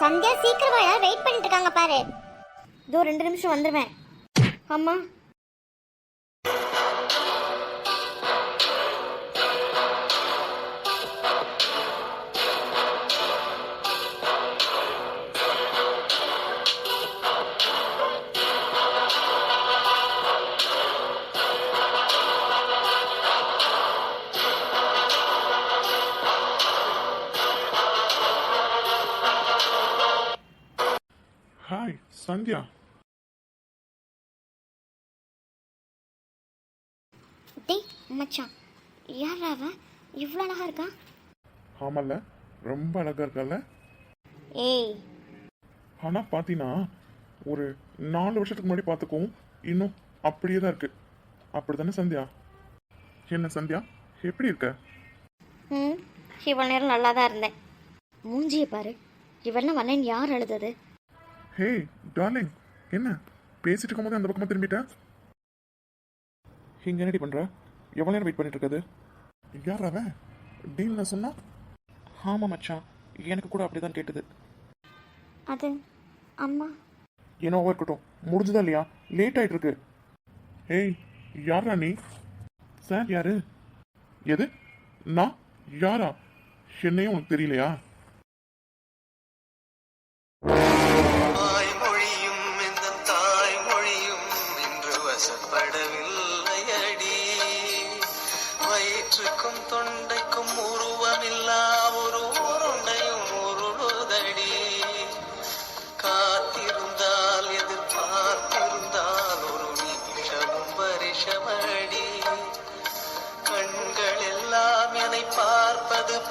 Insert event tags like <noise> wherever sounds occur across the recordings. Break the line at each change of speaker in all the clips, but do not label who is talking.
சந்தியா சீக்கிரம் யாரும் வெயிட் பண்ணிட்டு இருக்காங்க பாரு. இதோ ரெண்டு நிமிஷம் வந்துடுவேன் அம்மா.
சந்தியா
டேய் மச்சான். யார் அவ? இவ்வளோ அழகா இருக்கா?
ஆமால்ல ரொம்ப அழகா இருக்கல்ல
ஏய்.
ஆனா பாத்தீங்கன்னா ஒரு நாலு வருஷத்துக்கு முன்னாடி பார்த்துக்கவும் இன்னும் அப்படியே தான் இருக்கு. அப்படிதானே சந்தியா? என்ன சந்தியா? எப்படி இருக்க?
ம் இவ்வளோ நேரம் நல்லா தான் இருந்தேன். மூஞ்சியை பாரு. இவெல்லாம் வரலன்னு யார் அழுதது?
ஹே டார்லிங் என்ன? பேசிட்டு இருக்கும்போது அந்த பக்கமா திரும்பிட்ட? இங்க என்னடி பண்ற? எவ்வளவு நேரம் வெயிட் பண்ணிட்டு இருக்கது? யார் அவன் டீல் நான் சொன்னா? ஆமா மச்சான். எனக்கு கூட அப்படிதான் கேட்டது.
அது அம்மா.
என்னவோ இருக்கட்டும். முடிஞ்சதா இல்லையா? லேட் ஆயிட்டு இருக்கு. ஏய் யாரா நீ? சார் யாரு? எது? நான்? யாரா? என்னையும் உனக்கு தெரியலையா?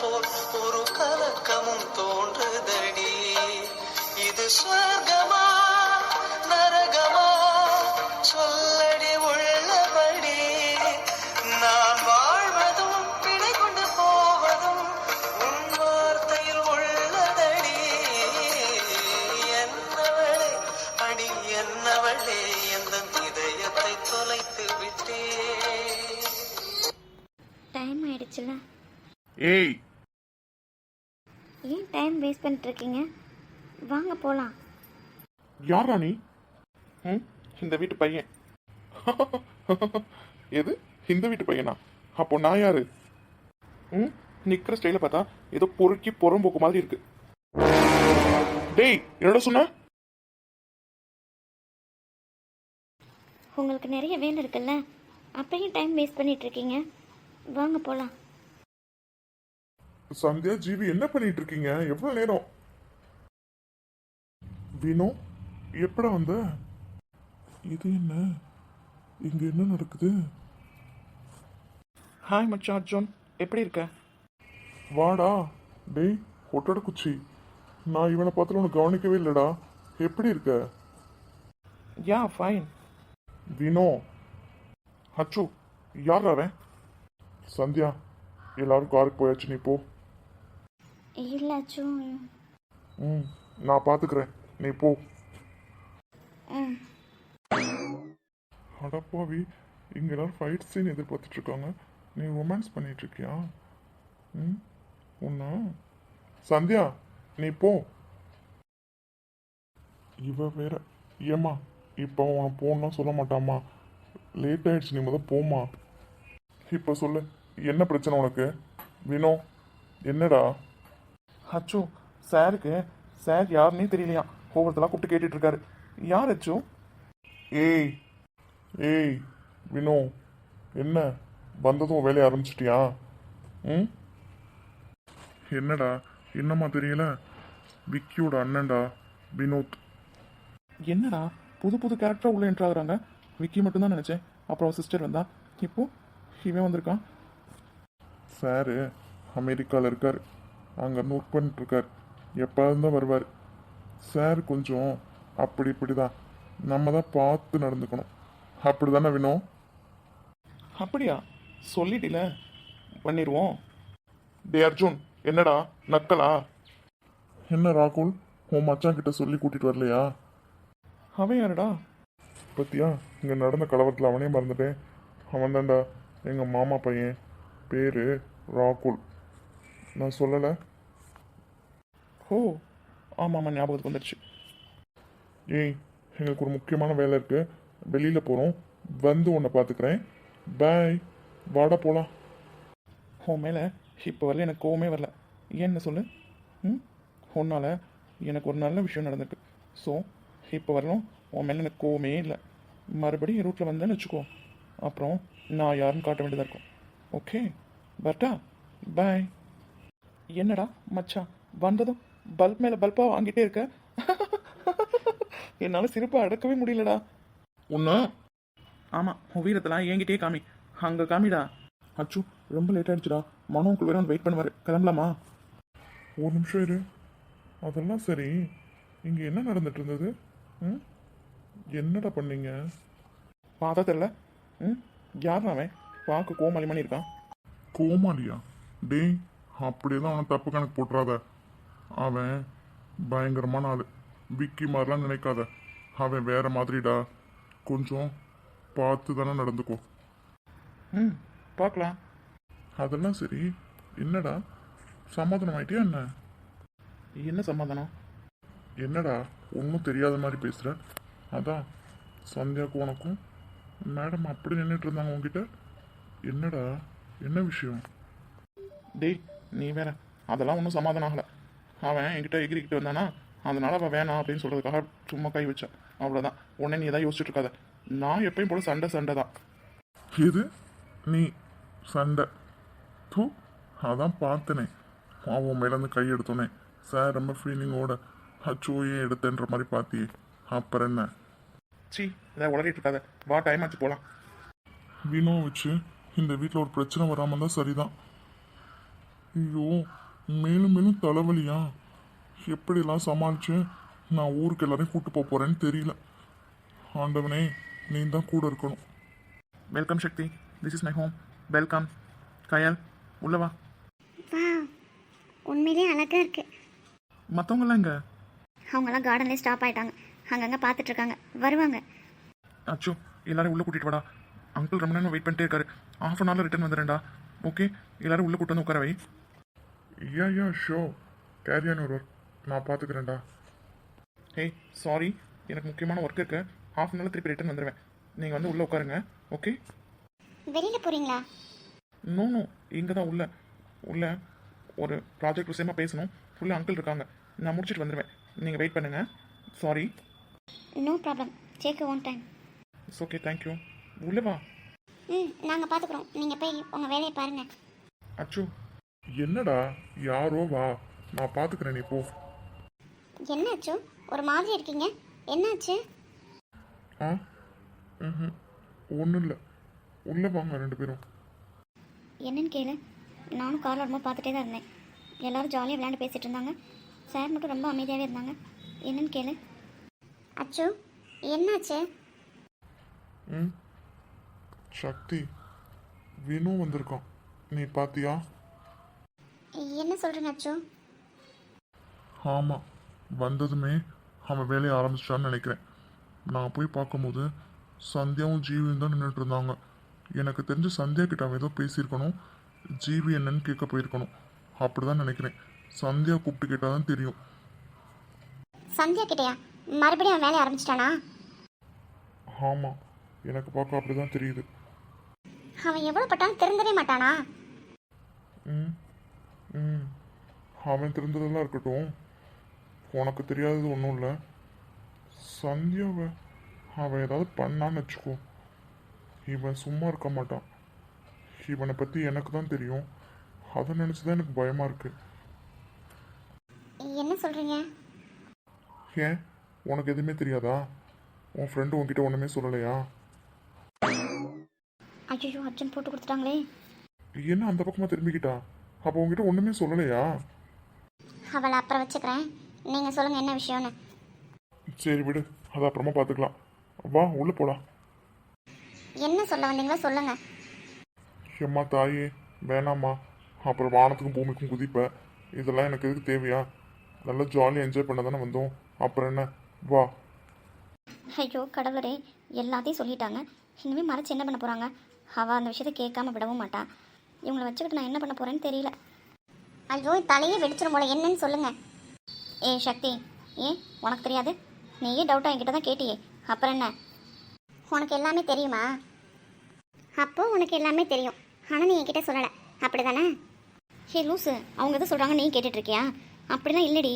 போல் ஒரு கலக்கமும் தோன்றுதடி. இது சொர்க்கமா? நரகமா? சொல்லடி உள்ளபடி. நான் வாழ்வதும் பிழை கொண்டு போவதும் உன் வார்த்தையில் உள்ளதடி. என்னவளே அடி என்னவளே எந்த இதயத்தை தொலைத்து விட்டே.
டைம் ஆயிடுச்சுல.
ஏய்
ஏன் டைம் வேஸ்ட் பண்ணிட்டு இருக்கீங்க வாங்க போகலாம்
யாரா நீ ம் இந்த வீட்டு பையன். எது? இந்த வீட்டு பையனா? அப்போ நான் யாரு? ம் நிக்கிற ஸ்டைல பார்த்தா ஏதோ பொறுக்கி புறம்போக்கு மாதிரி இருக்கு. டேய் என்னோட சொன்ன?
உங்களுக்கு நிறைய வேலை இருக்குல்ல? அப்பயும் டைம் வேஸ்ட் பண்ணிட்டு இருக்கீங்க. வாங்க போகலாம்
சந்தியா ஜீவி என்ன பண்ணிட்டு இருக்கீங்க? எவ்வளவு நேரம்? வினோ எப்படா வந்த? இது என்ன? இங்க என்ன நடக்குது? ஹாய் மச்சான் அர்ஜுன். எப்படி இருக்க? வாடா. டேய் ஒட்டட குச்சி. நான் இவனை பார்த்துல உனக்கு கவனிக்கவே இல்லடா. எப்படி இருக்க? Yeah fine Vino. அச்சு யார் அவன்? சந்தியா எல்லாரும் காருக்கு போயாச்சு நீ போ.
இல்லாச்சும்
ம் நான் பார்த்துக்கிறேன் நீ போ. அடப்பாவி இங்க எல்லாரும் ஃபைட் சீன் எதிர்பார்த்துட்டு இருக்காங்க நீ ரொமான்ஸ் பண்ணிட்டு இருக்கியா ம்? உன்னா? சந்தியா நீ போ. இவ வேற. ஏம்மா இப்போ அவன் போகணும்னா சொல்ல மாட்டாம்மா. லேட் ஆயிடுச்சு நீ முத போம்மா. இப்போ சொல்லு என்ன பிரச்சனை உனக்கு? வினோ என்னடா? அச்சு சாருக்கு சார் யாருன்னே தெரியலையா? ஒவ்வொருத்தலாம் கூப்பிட்டு கேட்டுட்டு இருக்காரு யார் அச்சு? ஏய் ஏய் வினோ என்ன? வந்ததும் வேலைய ஆரம்பிச்சிட்டியா? ம்? என்னடா? என்னம்மா தெரியல? விக்கியோட அண்ணன்டா வினோத். என்னடா? புது புது கேரக்டரா உள்ள என்ட்ரு ஆகுறாங்க. விக்கி மட்டும்தான் நினைச்சேன். அப்புறம் சிஸ்டர் வந்தா. இப்போ இவன் வந்திருக்கான். சாரு அமெரிக்காவில் இருக்கார். அங்கே ஒர்க் பண்ணிட்டு இருக்கார். எப்போதும் தான் வருவார். சார் கொஞ்சம் அப்படி இப்படி தான் நம்ம தான் பார்த்து நடந்துக்கணும். அப்படி தானே வினோ? அப்படியா? சொல்லிட்டில. பண்ணிடுவோம் டே அர்ஜுன் என்னடா? நக்கலா? என்ன ராகுல்? உன் மச்சான் கிட்ட சொல்லி கூட்டிட்டு வரலையா? அவன் யாருடா? பத்தியா? இங்க நடந்த கலவரத்தில் அவனே மறந்துட்டேன். அவன் தான்டா எங்க மாமா பையன். பேரு ராகுல். நான் சொல்லலை. ஓ ஆமாம் ஆமாம் ஞாபகத்துக்கு வந்துடுச்சு ஏய் எங்களுக்கு ஒரு முக்கியமான வேலை இருக்குது வெளியில் போகிறோம் வந்து உன்னை பார்த்துக்கிறேன் பாய் வாடா போகலாம் உன் மேலே இப்போ வரல எனக்கு கோவமே வரல. ஏன்னு சொல்லு? ம்? உன்னால் எனக்கு ஒரு நல்ல விஷயம் நடந்திருக்கு. ஸோ இப்போ வரலும் உன் மேலே எனக்கு கோவமே இல்லை. மறுபடியும் ரூட்டில் வந்தேன்னு வச்சுக்கோ. அப்புறம் நான் யாருன்னு காட்ட வேண்டியதாக இருக்கும். ஓகே பர்டா பாய் என்னடா மச்சான்? வந்ததும் பல்ப் மேலே பல்பாக வாங்கிட்டே இருக்க? என்னால் சிரிப்பை அடக்கவே முடியலடா. உன்ன? ஆமாம் உன் வீரத்தெல்லாம் என்கிட்டயே காமி. அங்கே காமிடா. அச்சு ரொம்ப லேட் ஆயிடுச்சுடா. மனோ உங்களுக்கு வேற வெயிட் பண்ணுவார். கிளம்பலாமா? ஒரு நிமிஷம் இரு. அதெல்லாம் சரி. இங்கே என்ன நடந்துட்டு இருந்தது? ம்? என்னடா பண்ணீங்க? பார்த்தா தெரில ம்? யார் அவன்? பார்க்க கோமாளி மணி இருக்கான். கோமாளியா? டேய் அப்படியே தான் அவனை தப்பு கணக்கு போட்டுறாத. அவன் பயங்கரமான ஆள். விக்கி மாதிரிலாம் நினைக்காத. அவன் வேற மாதிரிடா. கொஞ்சம் பார்த்து தானே நடந்துக்கோ. ம் பார்க்கலாம். அதெல்லாம் சரி. என்னடா? சமாதானம் ஆயிட்டியா என்ன? என்ன சமாதானம்? என்னடா? ஒன்றும் தெரியாத மாதிரி பேசுகிற அதான் சந்தியாவுக்கும் உனக்கும். மேடம் அப்படி நின்றுட்டு இருந்தாங்க உங்ககிட்ட என்னடா? என்ன விஷயம்? டேய் நீ வேற. அதெல்லாம் ஒன்றும் சமாதானம் ஆகலை. அவன் என்கிட்ட எகிரிக்கிட்டு வந்தானா? அதனால அவன் வேணாம் அப்படின்னு சொல்கிறதுக்காக சும்மா கை வச்சான். அவ்வளோதான் உடனே நீ தான் யோசிச்சுட்டு இருக்காத. நான் எப்பயும் போல சண்டை சண்டை தான். இது நீ சண்டை. தூ அதான் பார்த்தனே. அவன் மேலேருந்து கை எடுத்தோனே. சார் ரொம்ப ஃபீலிங்கோட அச்சோயே எடுத்தேன்ற மாதிரி பார்த்தியே அப்புறம் என்ன? சி இதை உளறிட்டு இருக்காத. வா டைம் ஆச்சு போகலாம் வினோ வச்சு இந்த வீட்டில் ஒரு பிரச்சனை வராமல் தான் சரிதான். ஐயோ மேலும் மேலும் தலைவலியா? எப்படிலாம் சமாளிச்சு நான் ஊருக்கு எல்லாரையும் கூட்டு போக போறேன்னு தெரியல. ஆண்டவனே நீ தான் கூட இருக்கணும். Welcome Sakthi this is my home welcome Kayal உள்ள வா.
வா. உண்மையிலேயே அழகாக இருக்கு.
மற்றவங்களாம் இங்க
அவங்கெல்லாம் கார்டன்லேயே ஸ்டாப் ஆயிட்டாங்க. அங்கங்கே பார்த்துட்டு இருக்காங்க. வருவாங்க.
அச்சோ எல்லாரும் உள்ள கூட்டிட்டு வாடா. அங்கிள் ரொம்ப நேரம் வெயிட் பண்ணிட்டே இருக்காரு. ஆஃப் அன் ஹவர்ல ரிட்டர்ன் வந்துடுறேன்டா. ஓகே எல்லாரும் உள்ள கூட்டு வந்து உட்கார வை. யா யா ஷோ கேரியான் ஒருவர் நான் பார்த்துக்கிறேன்டா ஹேய் சாரி எனக்கு முக்கியமான ஒர்க் இருக்கு. ஹாஃப் அன் ஹவர் திருப்பி ரிட்டர்ன் வந்துடுவேன் நீங்கள் வந்து உள்ளே உட்காருங்க ஓகே
வெளியில் போகிறீங்களா
நோ நோ இங்கே தான் உள்ள. உள்ள ஒரு ப்ராஜெக்ட் விஷயமா பேசணும். உள்ள அங்கிள் இருக்காங்க. நான் முடிச்சிட்டு வந்துடுவேன் நீங்கள் வெயிட் பண்ணுங்க. Sorry
no problem take one time
it's okay thank you உள்ள வா.
ம் நாங்கள் பார்த்துக்குறோம் நீங்கள் போய் உங்கள் வேலையை பாருங்கள்
அச்சு. என்னடா? யாரோ வா. நான் பார்த்துக்கிறேன் நீ போ.
என்னாச்சு? ஒரு மாதிரி இருக்கீங்க. என்னாச்சு?
ஆ? ம் ஒன்றும் இல்லை. உள்ளே வாங்க ரெண்டு பேரும்.
என்னன்னு கேளு. நானும் காரில் வரும்போது பார்த்துட்டே தான் இருந்தேன். எல்லாரும் ஜாலியாக விளையாண்டு பேசிட்டு இருந்தாங்க. சார் மட்டும் ரொம்ப அமைதியாகவே இருந்தாங்க. என்னன்னு கேளு. அச்சு என்னாச்சு?
ம். சக்தி வினு வந்திருக்கான். நீ பாத்தியா?
என்ன சொல்கிறீங்க அச்சு?
ஆமாம் வந்ததுமே அவன் வேலையை ஆரம்பிச்சிட்டான்னு நினைக்கிறேன். நான் போய் பார்க்கும்போது சந்தியாவும் ஜீவியும் தான் நின்றுட்டு இருந்தாங்க. எனக்கு தெரிஞ்சு சந்தியா கிட்ட அவன் ஏதோ பேசியிருக்கணும். ஜீவி என்னன்னு கேட்க போயிருக்கணும். அப்படிதான் நினைக்கிறேன். சந்தியா கூப்பிட்டு கேட்டால் தான் தெரியும்.
சந்தியா கிட்டயா? மறுபடியும் அவன் வேலையை ஆரம்பிச்சிட்டானா?
ஆமாம் எனக்கு பார்க்க அப்படி தான் தெரியுது.
அவன் எவ்வளோ பட்டாலும் திருந்தவே மாட்டானா?
ம் ம். அவன் தெரிஞ்சதெல்லாம் இருக்கட்டும். உனக்கு தெரியாதது ஒன்றும் இல்லை. சந்தியாவை அவன் ஏதாவது பண்ணான்னு வச்சுக்கோ. இவன் சும்மா இருக்க மாட்டான். இவனை பற்றி எனக்கு தான் தெரியும். அதை நினச்சி தான் எனக்கு பயமாக இருக்கு.
என்ன சொல்கிறீங்க
ஏன்? உனக்கு எதுவுமே தெரியாதா? உன் ஃப்ரெண்டு உன்கிட்ட ஒன்றுமே சொல்லலையா?
ஐயோ அர்ஜுன் போட்டு கொடுத்துட்டாங்களே.
என்ன அந்த பக்கமாக திரும்பிக்கிட்டா? அப்போ உன்கிட்ட ஒன்றுமே சொல்லலையா?
அவளை அப்புறம் வச்சுக்கிறேன். நீங்கள் சொல்லுங்கள் என்ன விஷயம்னு.
சரி விடு. அதை அப்புறமா பார்த்துக்கலாம். வா உள்ளே போகலாம்
என்ன சொல்ல வந்தீங்களோ சொல்லுங்கள்
எம்மா தாயே வேணாம்மா. அப்புறம் வானத்துக்கும் பூமிக்கும் குதிப்ப. இதெல்லாம் எனக்கு எதுக்கு தேவையா? நல்லா ஜாலியாக என்ஜாய் பண்ண தானே வந்தோம். அப்புறம் என்ன? வா.
ஐயோ கடவுளரே எல்லாத்தையும் சொல்லிட்டாங்க. இனிமேல் மறைச்சு என்ன பண்ண போகிறாங்க அவள் அந்த விஷயத்தை கேட்காம விடவும் மாட்டான் இவங்களை வச்சுக்கிட்டு நான் என்ன பண்ண போகிறேன்னு தெரியல. ஐயோ தலையே வெடிச்சிடும் போல. என்னன்னு சொல்லுங்கள் ஏ சக்தி ஏன் உனக்கு தெரியாது? நீயே டவுட்டாக என்கிட்ட தான் கேட்டியே. அப்புறம் என்ன? உனக்கு எல்லாமே தெரியுமா? அப்போ உனக்கு எல்லாமே தெரியும். ஆனால் நீ என்கிட்ட சொல்லலை. அப்படி தானே ஹே லூஸு அவங்க எது சொல்கிறாங்க நீ கேட்டுட்ருக்கியா அப்படிலாம் இல்லைடி.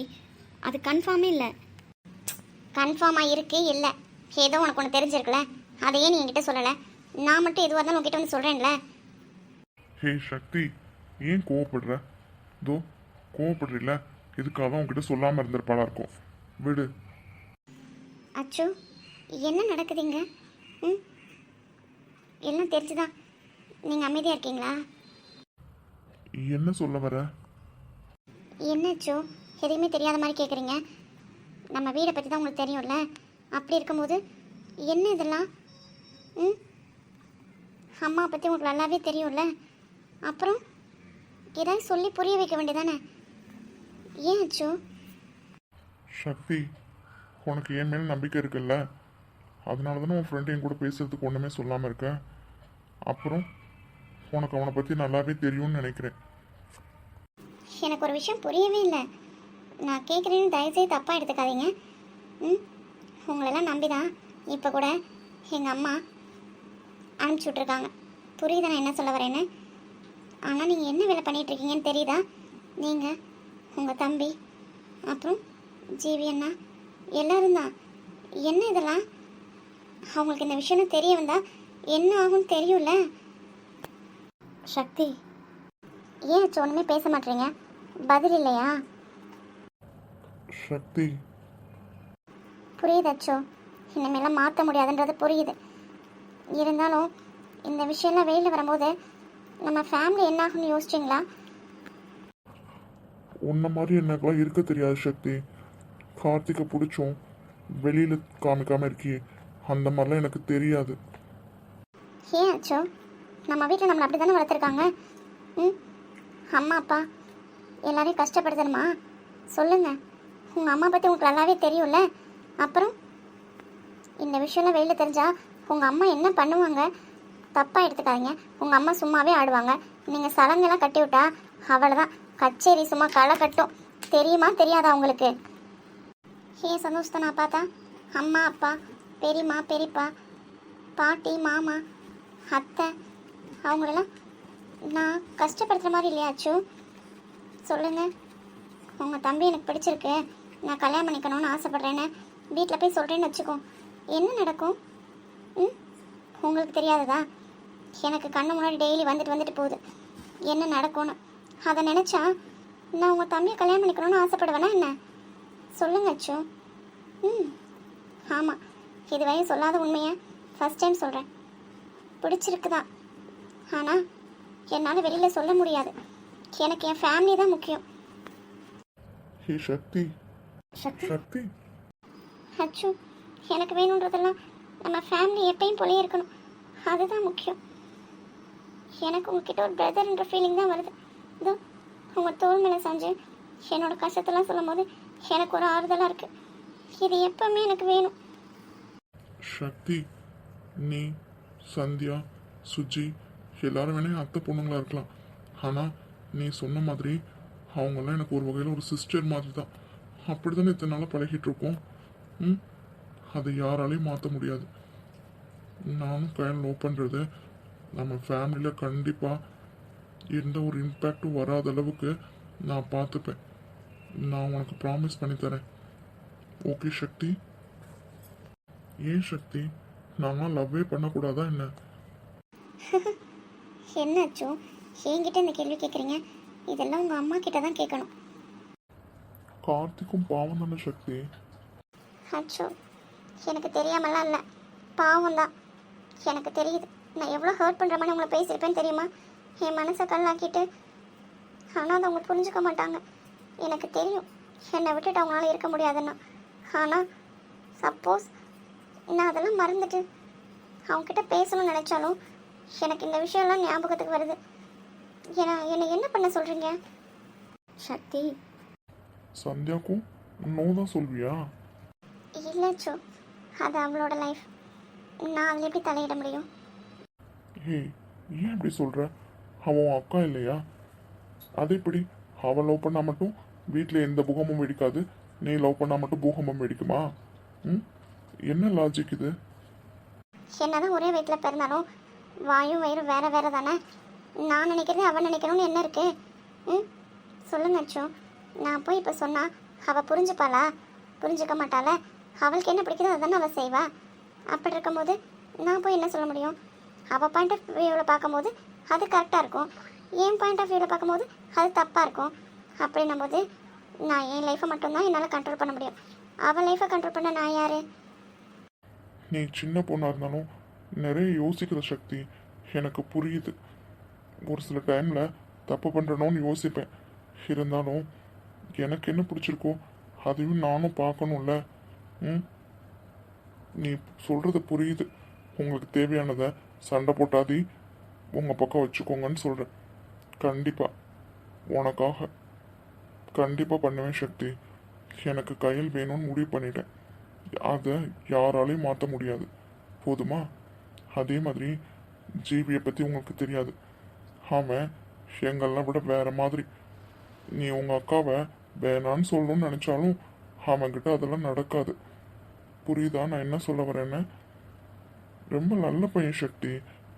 அது கன்ஃபார்மே இல்லை. கன்ஃபார்மாக இருக்கு இல்லை. ஏதோ உனக்கு ஒன்று தெரிஞ்சிருக்குல்ல. அதையே நீ என்கிட்ட சொல்லலை. நான் மட்டும் எதுவாக இருந்தாலும் உங்ககிட்ட வந்து சொல்கிறேன்ல
ஹே சக்தி ஏன் கோவப்படுற? தோ கோவப்படுறீல இதுக்காக உன்கிட்ட சொல்லாமல் இருந்திருப்பாளா இருக்கும். விடு.
அச்சோ என்ன நடக்குதுங்க? ம்? எல்லாம் தெரிஞ்சுதா? நீங்கள் அமைதியாக இருக்கீங்களா?
என்ன சொல்ல வர?
என்ன அச்சோ எதையுமே தெரியாத மாதிரி கேட்குறீங்க நம்ம வீடை பற்றி தான் உங்களுக்கு தெரியும்ல? அப்படி இருக்கும்போது என்ன இதெல்லாம்? ம்? அம்மா பற்றி உங்களுக்கு நல்லாவே தெரியும்ல? அப்புறம்? ஏதாவது சொல்லி புரிய வைக்க வேண்டியதானே? ஏன் அச்சோ?
சக்தி உனக்கு என் மேல நம்பிக்கை இருக்குல்ல? அதனால தானே உன் ஃப்ரெண்ட் என் கூட பேசுறதுக்கு ஒன்றுமே சொல்லாமல் இருக்க? அப்புறம் உனக்கு அவனை பற்றி நல்லாவே தெரியும்னு நினைக்கிறேன்.
எனக்கு ஒரு விஷயம் புரியவே இல்லை. நான் கேட்குறேன்னு தயவுசெய்து தப்பாக எடுத்துக்காதீங்க. ம்? உங்களெல்லாம் நம்பி தான் இப்போ கூட எங்கள் அம்மா அனுப்பிச்சி விட்ருக்காங்க புரியுதா நான் என்ன சொல்ல வரேன்னு? ஆனால் நீங்கள் என்ன வேலை பண்ணிட்டு இருக்கீங்கன்னு தெரியுதா? நீங்கள் உங்கள் தம்பி அப்புறம் ஜீவி அண்ணா எல்லாரும் தான். என்ன இதெல்லாம்? அவங்களுக்கு இந்த விஷயம் தெரிய வந்தா என்ன ஆகும்னு தெரியும்ல? சக்தி ஏன் அச்சு ஒன்றுமே பேச மாட்டீங்க? பதில் இல்லையா?
சக்தி.
புரியுது அச்சோ. இனிமேலாம் மாற்ற முடியாதுன்றது புரியுது. இருந்தாலும் இந்த விஷயம்லாம் வெளியில் வரும்போது நம்ம ஃபேமிலி என்ன ஆகும்னு யோசிச்சிங்களா?
உன்ன மாதிரி எனக்குலாம் இருக்க தெரியாது சக்தி. கார்த்திகை பிடிச்சோம் வெளியில் காமிக்காம இருக்கியே. அந்த மாதிரிலாம் எனக்கு தெரியாது.
ஏன் அச்சோ? நம்ம வீட்டில் நம்மளை அப்படி தானே வளர்த்துருக்காங்க? ம்? அம்மா அப்பா எல்லாரையும் கஷ்டப்படுத்தணுமா? சொல்லுங்க. உங்கள் அம்மா பற்றி உங்களுக்கு நல்லாவே தெரியும்ல. அப்புறம்? இந்த விஷயம்லாம் வெளியில் தெரிஞ்சா உங்கள் அம்மா என்ன பண்ணுவாங்க? தப்பாக எடுத்துக்காதீங்க. உங்கள் அம்மா சும்மாவே ஆடுவாங்க. நீங்கள் சலங்கெல்லாம் கட்டி விட்டா அவ்வளோதான் கச்சேரி சும்மா களை கட்டும். தெரியுமா? தெரியாதா உங்களுக்கு? ஹே சந்தோஷத்தை நான் பார்த்தா? அம்மா அப்பா பெரியம்மா பெரியப்பா பாட்டி மாமா அத்தை அவங்களெல்லாம் நான் கஷ்டப்படுத்துகிற மாதிரி இல்லையாச்சு சொல்லுங்கள் உங்கள் தம்பி எனக்கு பிடிச்சிருக்கு. நான் கல்யாணம் பண்ணிக்கணும்னு ஆசைப்பட்றேன்னு வீட்டில் போய் சொல்கிறேன்னு வச்சுக்கோ. என்ன நடக்கும்? ம்? உங்களுக்கு தெரியாததா? எனக்கு கண்ணு முன்னாடி டெய்லி வந்துட்டு வந்துட்டு போகுது. என்ன நடக்கும்னு. அதை நினச்சா நான் உங்கள் தம்பியை கல்யாணம் பண்ணிக்கணும்னு ஆசைப்படுவேனா என்ன? சொல்லுங்க அச்சு. ம். ஆமாம் இதுவரையும் சொல்லாத உண்மையை ஃபஸ்ட் டைம் சொல்கிறேன் பிடிச்சிருக்கு தான் ஆனால் என்னால் வெளியில் சொல்ல முடியாது. எனக்கு என் ஃபேமிலி தான் முக்கியம்.
ஹே சக்தி.
சக்தி? அச்சு எனக்கு வேணுன்றதெல்லாம் நம்ம ஃபேமிலி எப்பயும் போலயே இருக்கணும். அதுதான் முக்கியம். எனக்கு உங்ககிட்ட ஒரு பிரதர்ன்ற ஃபீலிங் தான் வருது. இதோ உங்கள் தோல் மேலே சாஞ்சு என்னோட கஷ்டத்தெல்லாம் சொல்லும் போது எனக்கு ஒரு ஆறுதலாக இருக்குது இது எப்பவுமே எனக்கு வேணும்.
சக்தி நீ சந்தியா சுஜி எல்லாரும் வேணா அத்தை பொண்ணுங்களா இருக்கலாம். ஆனால் நீ சொன்ன மாதிரி அவங்கெல்லாம் எனக்கு ஒரு வகையில் ஒரு சிஸ்டர் மாதிரி தான் அப்படி தானே இத்தனை நாளாக பழகிட்டு இருக்கோம்? ம்? அதை யாராலையும் மாற்ற முடியாது. நானும் கையில் லோ பண்ணுறது நம்ம ஃபேமிலியில் கண்டிப்பாக எந்த ஒரு இம்பேக்டும் வராத அளவுக்கு நான் பார்த்துப்பேன். நான் உனக்கு ப்ராமிஸ் பண்ணி தரேன். ஓகே சக்தி? ஏன் சக்தி? நான்லாம் லவ்வே பண்ணக்கூடாதா என்ன? <laughs>
என்ன அச்சு? என்கிட்ட இந்த கேள்வி கேட்குறீங்க இதெல்லாம் உங்கள் அம்மா கிட்ட தான் கேட்கணும்
கார்த்திக்கும் பாவம் தானே சக்தி?
அச்சோ எனக்கு தெரியாமலாம் இல்லை. பாவம் தான். எனக்கு தெரியுது. நான் எவ்வளோ ஹர்ட் பண்ணுற மாதிரி உங்களை பேசியிருப்பேன்னு தெரியுமா? என் மனசை கல்லாக்கிட்டு ஆனால் அதை அவங்க புரிஞ்சுக்க மாட்டாங்க. எனக்கு தெரியும். என்னை விட்டுட்டு அவங்களால இருக்க முடியாதுன்னா. ஆனால் சப்போஸ் நான் அதெல்லாம் மறந்துட்டு அவங்கக்கிட்ட பேசணும்னு நினச்சாலும் எனக்கு இந்த விஷயம்லாம் ஞாபகத்துக்கு வருது. ஏன்னா என்னை என்ன பண்ண சொல்கிறீங்க சக்தி.
சந்தியாக்கும் நோ தான் சொல்வியா?
இல்லை அச்சோ அது அவளோட லைஃப் நான் அதில் எப்படி தலையிட முடியும்?
ஹே ஏன் இப்படி சொல்கிற அவன் அக்கா இல்லையா? அது எப்படி? அவன் லவ் பண்ணால் மட்டும் வீட்டில் எந்த பூகமும் வெடிக்காது. நீ லவ் பண்ணால் மட்டும் பூகம்பம் வெடிக்குமா? ம்? என்ன லாஜிக் இது?
என்னதான் ஒரே வயிற்றில் பிறந்தாலும் வாயும் வயிறும் வேற வேற தானே? நான் நினைக்கிறது அவன் நினைக்கணும்னு என்ன இருக்கு? ம்? சொல்லுங்க அச்சோ. நான் போய் இப்போ சொன்னா அவள் புரிஞ்சுப்பாளா? புரிஞ்சுக்க மாட்டாள? அவளுக்கு என்ன பிடிக்குதோ அதுதானே அவள் செய்வா. அப்படி இருக்கும்போது நான் போய் என்ன சொல்ல முடியும்? அவள் பாயிண்ட் ஆஃப் வியூவில் பார்க்கும்போது அது கரெக்டாக இருக்கும். என் பாயிண்ட் ஆஃப் வியூவில் பார்க்கும்போது அது தப்பாக இருக்கும். அப்படின்னும் போது நான் என் லைஃப்பை மட்டும்தான் என்னால் கண்ட்ரோல் பண்ண முடியும். அவள் லைஃப்பை கண்ட்ரோல் பண்ண நான் யார்?
நீ சின்ன பொண்ணாக இருந்தாலும் நிறைய யோசிக்கிற சக்தி எனக்கு புரியுது. ஒரு சில டைமில் தப்பு பண்ணுறனோன்னு யோசிப்பேன். இருந்தாலும் எனக்கு என்ன பிடிச்சிருக்கோ அதையும் நானும் பார்க்கணும்ல. ம்? நீ சொல்கிறது புரியுது. உங்களுக்கு தேவையானதை சண்டை போட்டாதி. உங்கள் பக்கம் வச்சுக்கோங்கன்னு சொல்கிறேன் கண்டிப்பாக உனக்காக. கண்டிப்பாக பண்ணுவேன் சக்தி. எனக்கு கையில் வேணும்னு முடிவு பண்ணிட்டேன். அதை யாராலையும் மாற்ற முடியாது. போதுமா? அதே மாதிரி ஜீவியை பற்றி உங்களுக்கு தெரியாது. அவன் எங்கெல்லாம் விட வேறு மாதிரி. நீ உங்கள் அக்காவை வேணான்னு சொல்லணும்னு நினச்சாலும் அவன்கிட்ட அதெல்லாம் நடக்காது. புரியுதா? நான் என்ன சொல்ல வரேன்னு? ரொம்ப நல்ல பையன் சக்தி.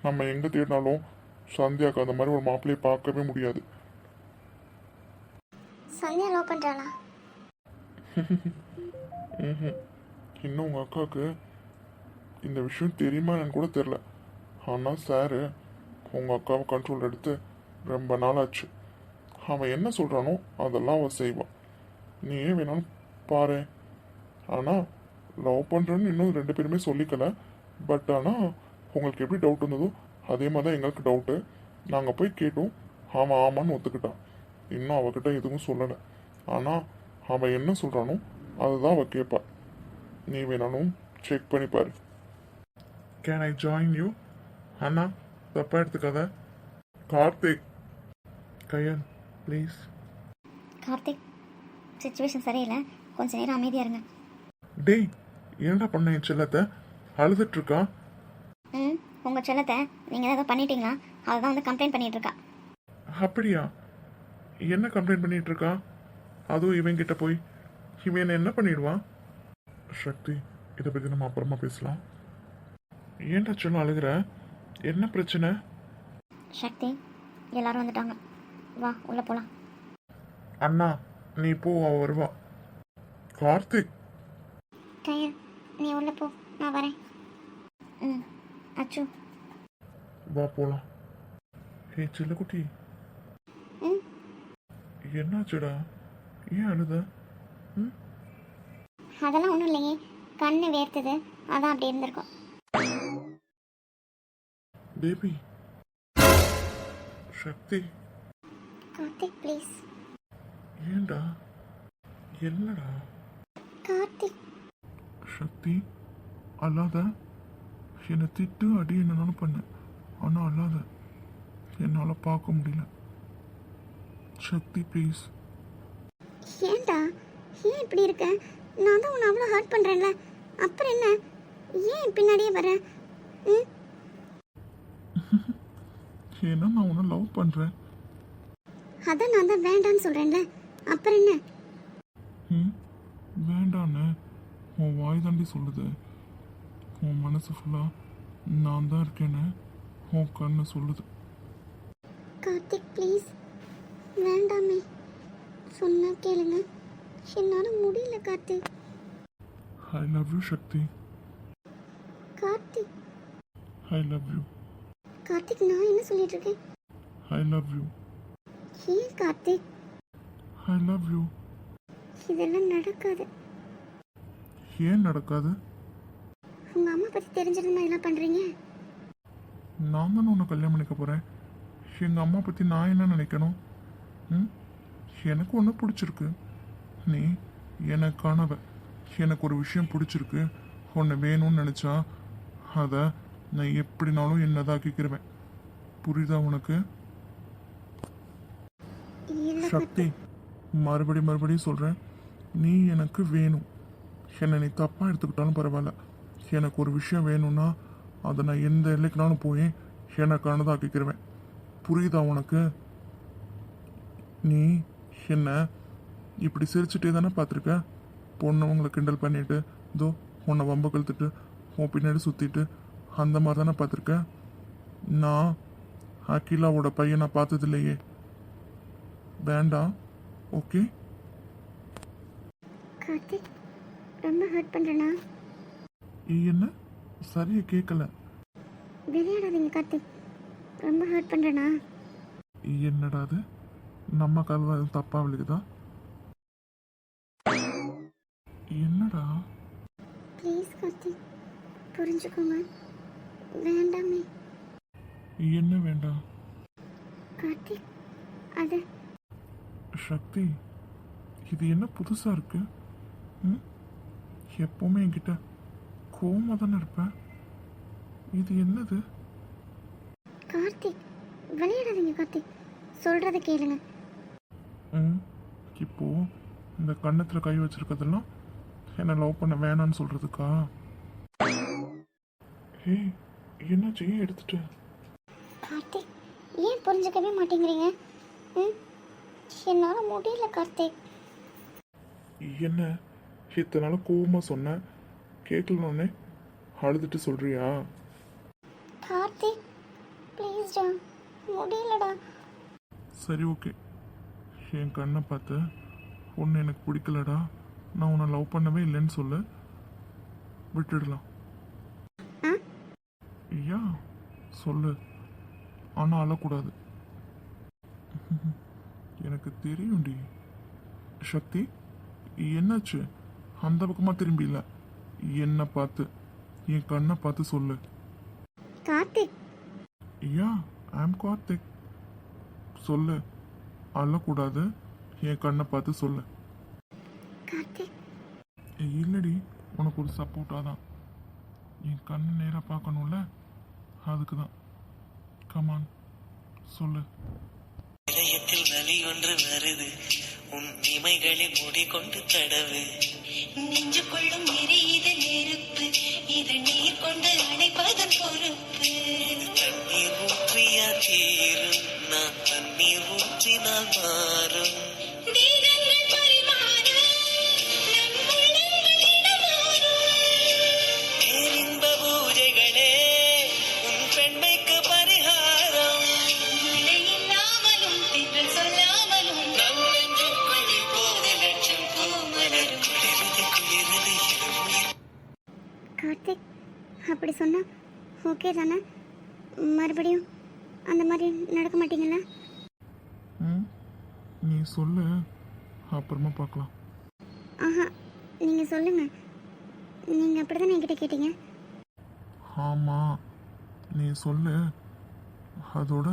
நம்ம எங்கே தேடினாலும் சந்தியாக்கு அந்த மாதிரி ஒரு மாப்பிள்ளையை பார்க்கவே முடியாது.
சந்தியா லவ் பண்ணுறாளா.
இன்னும் உங்கள் அக்காவுக்கு இந்த விஷயம் தெரியுமா எனக்கு கூட தெரில ஆனால் சாரு உங்கள் அக்காவை கண்ட்ரோல் எடுத்து ரொம்ப நாள் ஆச்சு. அவன் என்ன சொல்கிறானோ அதெல்லாம் அவன் செய்வான் நீ ஏன் வேணாலும் பாரு. ஆனால் லவ் பண்ணுறேன்னு இன்னும் ரெண்டு பேருமே சொல்லிக்கல. பட் ஆனால் உங்களுக்கு எப்படி டவுட் இருந்ததோ அதே மாதிரி தான் எங்களுக்கு டவுட்டு நாங்கள் போய் கேட்டோம் அவன் ஆமான்னு ஒத்துக்கிட்டான் இன்னும் அவகிட்ட எதுவும் சொல்லலை. ஆனால் அவன் என்ன சொல்கிறானோ அதுதான் அவள் கேட்பா நீ வேணாலும் செக் பண்ணி பாரு. கேன் ஐ ஜாயின் யூ அண்ணா தப்பா எடுத்துக்காத. கார்த்திக். கையன் ப்ளீஸ்
கார்த்திக் சுச்சுவேஷன் சரியில்லை. கொஞ்ச நேரம் அமைதியாக இருங்க.
டேய் என்னடா பண்ண என் செல்லத்தை? அழுதுட்டு இருக்கா
ம் உங்கள் செல்லத்தை நீங்கள் ஏதாவது பண்ணிட்டீங்களா? அதுதான் வந்து கம்ப்ளைண்ட் பண்ணிட்டு இருக்கா
அப்படியா? என்ன கம்ப்ளைண்ட் பண்ணிட்டு இருக்கா அதுவும் இவன் கிட்ட போய். இவன் என்ன என்ன பண்ணிடுவான் சக்தி இதை பற்றி நம்ம அப்புறமா பேசலாம். ஏன்டா செல்லம் அழுகிற? என்ன பிரச்சனை?
சக்தி எல்லாரும் வந்துட்டாங்க. வா உள்ளே போகலாம்
அண்ணா நீ போ அவ வருவா. கார்த்திக்.
கையல் நீ உள்ளே போ. நான் வரேன். ம் அச்சு
வா போலாம் ஏ செல்லக்குட்டி
ம்
என்னாச்சுடா ஏன் அழுத ம்
அதெல்லாம் ஒன்றும் இல்லையே கண்ணு வேர்த்துது அதான் அப்படி இருந்திருக்கும்
பேபி சக்தி
கார்த்திக் ப்ளீஸ்
ஏன்டா என்னடா
கார்த்திக்
சக்தி அல்லாத என்னை திட்டு அடி என்னனாலும் பண்ண ஆனால் அல்லாத என்னால் பார்க்க முடியல. சக்தி ப்ளீஸ்
ஏன்டா? ஏன் இப்படி இருக்க? நான் தான் உன்னை அவ்வளோ ஹர்ட் பண்ணுறேன்ல அப்புறம் என்ன? ஏன் பின்னாடியே வர? ம்? <laughs>
ஏன்னா நான் உன்னை லவ் பண்ணுறேன்
அதான் நான் தான் வேண்டான்னு சொல்கிறேன்ல அப்புறம் என்ன?
ம்? வேண்டான்னு உன் வாய் தாண்டி சொல்லுது. உன் மனசு ஃபுல்லாக நான் தான் இருக்கேன்னு உன் கண்ணு சொல்லுது.
கார்த்திக் ப்ளீஸ் வேண்டாமே. சொன்னா கேளுங்க. என்னால் முடியல Karthik.
I love you Sakthi.
Karthik.
I love you
Karthik நான் என்ன சொல்லிட்டு இருக்கேன்?
ஐ லவ் யூ
ஏன் கார்த்திக்?
ஐ லவ் யூ
இதெல்லாம் நடக்காது.
ஏன் நடக்காது?
உங்க அம்மா பத்தி தெரிஞ்சிருந்தா இதெல்லாம் பண்றீங்க?
நான் தானே உன்னை கல்யாணம் பண்ணிக்க போகிறேன் எங்கள் அம்மா பற்றி நான் என்ன நினைக்கணும்? ம்? எனக்கு ஒன்று பிடிச்சிருக்கு. நீ எனக்கானவ எனக்கு ஒரு விஷயம் பிடிச்சிருக்கு. உன்னை வேணும்னு நினச்சா அதை நான் எப்படினாலும் என்னதாக்கிக்கிறவேன் புரியுதா உனக்கு? சக்தி மறுபடி மறுபடியும் சொல்கிறேன் நீ எனக்கு வேணும். என்னை நீ தப்பாக எடுத்துக்கிட்டாலும் பரவாயில்ல. எனக்கு ஒரு விஷயம் வேணும்னா அதை நான் எந்த எல்லைக்குனாலும் போய் எனக்கானதாக்கிக்கிறவேன் புரியுதா உனக்கு? நீ என்ன இப்படி சிரிச்சுட்டே தானே பார்த்துருக்க? பொண்ணவங்களை கிண்டல் பண்ணிட்டு இதோ உன்னை வம்ப கழுத்துட்டு உன் பின்னாடி சுற்றிட்டு அந்த மாதிரி தானே பார்த்துருக்கேன் நான் அகிலாவோட பையனை பார்த்தது இல்லையே வேண்டாம் ஓகே?
கார்த்திக் ரொம்ப ஹர்ட் பண்ணுறேண்ணா
என்ன? சரியா கேட்கல
விளையாடாதீங்க கார்த்திக். ரொம்ப ஹர்ட் பண்ணுறேண்ணா
என்னடா அது? நம்ம கால் தான் எதுவும் தப்பா விழுகுதா? என்னடா?
ப்ளீஸ் கார்த்திக். புரிஞ்சுக்கோங்க. வேண்டாமே.
என்ன வேண்டாம்
கார்த்திக் அது
சக்தி இது என்ன புதுசா இருக்கு? எப்பவுமே என்கிட்ட கோவமா தானே இருப்பேன் இது என்னது?
கார்த்திக் விளையாடாதீங்க கார்த்திக். சொல்கிறத கேளுங்க.
ம் இப்போ இந்த கன்னத்துல கை வச்சிருக்கிறதெல்லாம் என்ன லவ் பண்ண வேணாம்னு சொல்றதுக்கா? ஏய் என்னாச்சு? ஏன் எடுத்துட்ட?
கார்த்திக் ஏன் புரிஞ்சுக்கவே மாட்டேங்கிறீங்க? ம் என்னால் முடியல கார்த்திக்.
என்ன? இத்தனை நாள் கோவமா சொன்னேன் கேட்கலனே அழுதுட்டு சொல்றியா?
கார்த்திக் ப்ளீஸ்டா முடியலடா.
சரி ஓகே. என் கண்ணை பார்த்து உன்னை எனக்கு பிடிக்கலடா. நான் உன்னை லவ் பண்ணவே இல்லைன்னு சொல்லு. விட்டுடலாம். ஐயா சொல்லு. ஆனால் அழக்கூடாது. எனக்கு தெரியும்டி. சக்தி என்னாச்சு? அந்த பக்கமாக திரும்பி இல்லை என்னை பார்த்து என் கண்ணை பார்த்து சொல்லு.
கார்த்திக்.
ஐயா ஐம் கார்த்திக். சொல்லு. அழக்கூடாது. என் கண்ணை பார்த்து சொல்லு.
கார்த்திக்.
இல்லடி உனக்கு ஒரு சப்போர்ட்டாக தான் என் கண்ணு நேராக பார்க்கணும்ல? அதுக்கு தான் கமான் சொல்லு.
இதயத்தில் வலி ஒன்று வருது. உன் இமைகளில் முடி கொண்டு தடவு.
நெஞ்சுக்குள்ளும் எரியுது நெருப்பு இது நீர் கொண்டு அணைப்பதன் பொறுப்பு.
தண்ணீர் ஊற்றியா தீரும் நான் தண்ணீர் ஊற்றினால் மாறும்.
அப்படி சொன்னா ஓகே தானே? மறுபடியும் அந்த மாதிரி நடக்க மாட்டீங்களா?
நீ சொல்லு அப்புறமா பார்க்கலாம்.
ஆஹா நீங்கள் சொல்லுங்கள் நீங்கள் அப்படி தானே என்கிட்ட கேட்டீங்க?
ஆமாம் நீ சொல்லு அதோட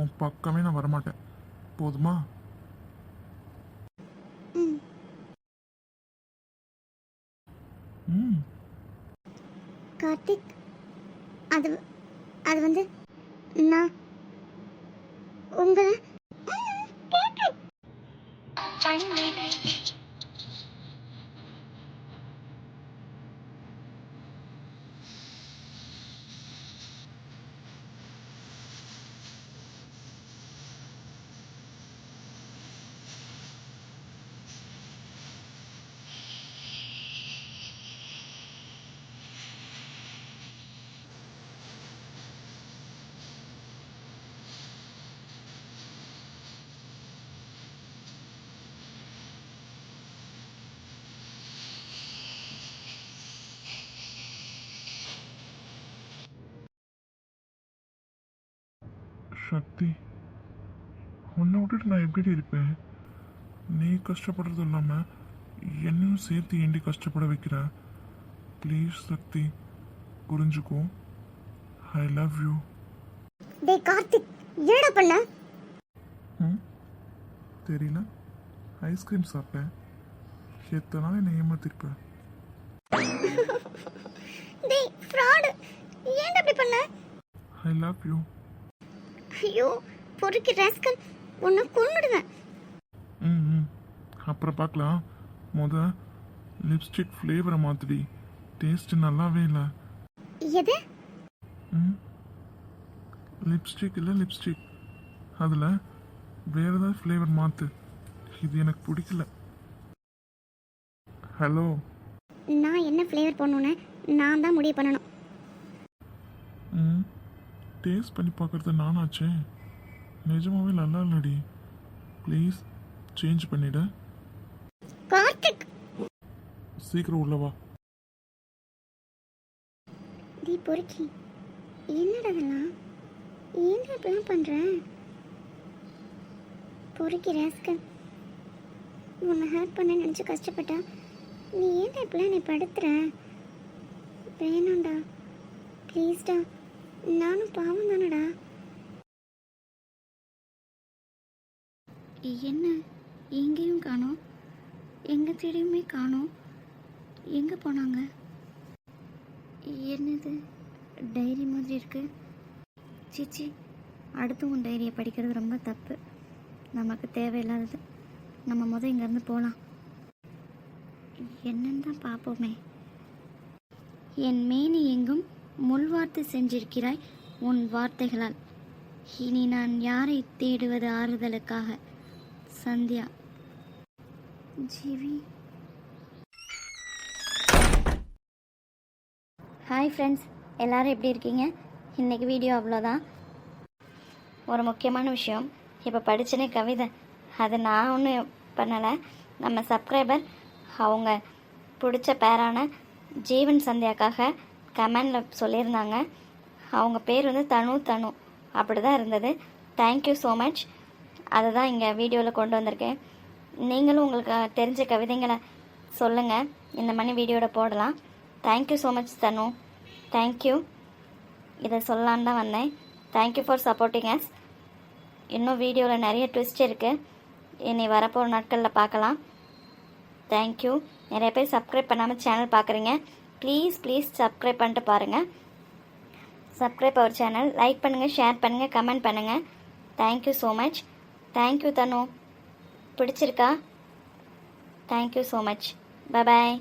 உன் பக்கமே நான் வரமாட்டேன். போதுமா
ம்
ம்
கார்த்திக் அது அது வந்து நான் உங்களை
சக்தி உன்னை விட்டுட்டு நான் எப்படி இருப்பேன்? நீ கஷ்டப்படுறது இல்லாமல் என்னையும் சேர்த்து ஏண்டி கஷ்டப்பட வைக்கிற? ப்ளீஸ் சக்தி புரிஞ்சுக்கோ. ஐ லவ் யூ
டேய் கார்த்திக் என்னடா பண்ண?
ம்? தெரியல. ஐஸ்கிரீம் சாப்பிட்டேன். எத்தனை நாள் என்னை ஏமாத்திருப்பேன்
டேய் ஃப்ராடு ஏன்டா அப்படி பண்ண?
ஐ லவ் யூ
ஐயோ பொறுக்கி ராஸ்கல் உன்னை கொன்னுடுவேன்.
ம் அப்புறம் பார்க்கலாம். முத லிப்ஸ்டிக் ஃப்ளேவரை மாற்றுடி டேஸ்ட் நல்லாவே இல்லை.
எது?
ம். லிப்ஸ்டிக் இல்லை லிப்ஸ்டிக் அதில் வேறு ஏதாவது ஃப்ளேவர் மாற்று இது எனக்கு பிடிக்கல. ஹலோ
நான் என்ன ஃப்ளேவர் போடணுன்னு நான் தான் முடிவு பண்ணணும்.
ம். டேஸ்ட் பண்ணி பார்க்குறது நானாச்சே. நிஜமாவே நல்லா இல்லடி. ப்ளீஸ் சேஞ்ச் பண்ணிவிடு
கார்த்திக்!
சீக்கிரம் உள்ள வா.
நீ பொறுக்கி. என்னடா இதெல்லாம்? ஏன்டா இப்படிலாம் பண்ணுறேன் பொறுக்கி ரேஸ்கல். உன்னை ஹேர்ட் பண்ண நினச்சி கஷ்டப்பட்டா நீ ஏன்டா இப்படிலாம் என்னை படுத்துற? வேணாம்டா. ப்ளீஸ்டா நானும் பாவம் தானடா. என்ன? எங்கேயும் காணோம். எங்கே தேடியுமே காணோம். எங்கே போனாங்க? என்னது? டைரி மாதிரி இருக்கு. சிச்சி அடுத்தவங்க டைரியை படிக்கிறது ரொம்ப தப்பு. நமக்கு தேவையில்லாதது. நம்ம முதல் இங்கேருந்து போகலாம் என்னன்னு தான் பார்ப்போமே. என் மேனி எங்கும்? முள்வார்த்தை செஞ்சிருக்கிறாய் உன் வார்த்தைகளால். இனி நான் யாரை தேடுவது ஆறுதலுக்காக? சந்தியா. ஜீவி. ஹாய் ஃப்ரெண்ட்ஸ் எல்லாரும் எப்படி இருக்கீங்க? இன்றைக்கி வீடியோ அவ்வளோதான் ஒரு முக்கியமான விஷயம். இப்போ படித்தனே கவிதை. அது நான் ஒன்றும் பண்ணலை. நம்ம சப்ஸ்கிரைபர் அவங்க பிடிச்ச பேரான ஜீவன் சந்தியாக்காக கமெண்டில் சொல்லியிருந்தாங்க. அவங்க பேர் வந்து தனு தனு. அப்படி தான் இருந்தது. தேங்க்யூ ஸோ மச் அதை தான் இங்கே வீடியோவில் கொண்டு வந்திருக்கேன். நீங்களும் உங்களுக்கு தெரிஞ்ச கவிதைங்களை சொல்லுங்கள் இந்த மாதிரி வீடியோட போடலாம். Thank you so much Thanu. Thank you இதை சொல்லலான்னு தான் வந்தேன். தேங்க்யூ ஃபார் சப்போர்ட்டிங் அஸ் இன்னும் வீடியோவில் நிறைய ட்விஸ்ட் இருக்குது இனி வரப்போகிற நாட்களில் பார்க்கலாம். தேங்க்யூ நிறைய பேர் சப்ஸ்கிரைப் பண்ணாமல் சேனல் பார்க்குறீங்க. ப்ளீஸ் ப்ளீஸ் சப்ஸ்கிரைப் பண்ணிட்டு பாருங்கள் சப்ஸ்கிரைப் அவர் சேனல் லைக் பண்ணுங்கள் ஷேர் பண்ணுங்கள் கமெண்ட் பண்ணுங்கள் thank you so much thank you Thanu பிடிச்சிருக்கா? Thank you so much bye